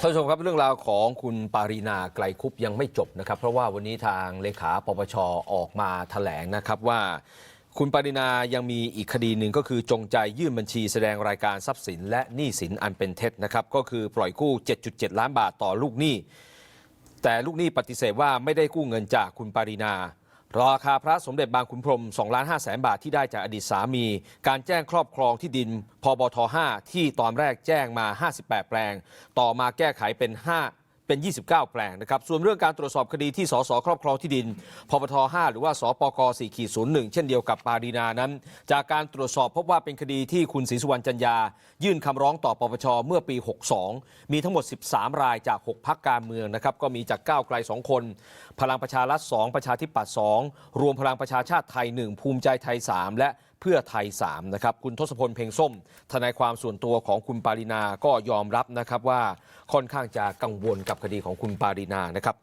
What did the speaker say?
ท่านผู้ชมครับเรื่องราวของคุณปารีนาไกลคุปยังไม่จบนะครับ เพราะว่าวันนี้ทางเลขาปปชออกมาแถลงนะครับว่า คุณปารินายังมีอีกคดีหนึ่งก็คือจงใจยื่นบัญชีแสดงรายการทรัพย์สิน และหนี้สินอันเป็นเท็จนะครับก็คือปล่อยกู้ 7.7 ล้านบาทต่อลูกหนี้ แต่ลูกหนี้ปฏิเสธว่าไม่ได้กู้เงินจากคุณปารินา ราคาพระสมเด็จบางขุนพรม2ล้าน5แสนบาทที่ได้จากอดีตสามี การแจ้งครอบครองที่ดินพบท5ที่ตอนแรกแจ้งมา 58 แปลง ต่อมาแก้ไขเป็น 5 เป็น 29 แปลงนะครับ ส่วนเรื่องการตรวจสอบคดีที่สสครอบครองที่ดินพบท5หรือว่าสปก4ขีด01 เช่นเดียวกับปารีนานั้น จากการตรวจสอบพบว่าเป็นคดีที่คุณศรีสุวรรณจันยา ยื่นคำร้องต่อปปชเมื่อปี 62 มีทั้งหมด 13 รายจาก 6 พักการเมืองนะครับก็มีจากก้าวไกล 2 คน พลังประชารัฐ2ประชาธิปัตย์2รวมพลังประชาชาติไทย 1 ภูมิใจไทย 3 และ พื่อไทย3นะครับคุณทศพลเพ่งส้ม ทนายความส่วนตัวของคุณปารินาก็ยอมรับนะครับว่าค่อนข้างจะกังวลกับคดีของคุณปารินานะครับ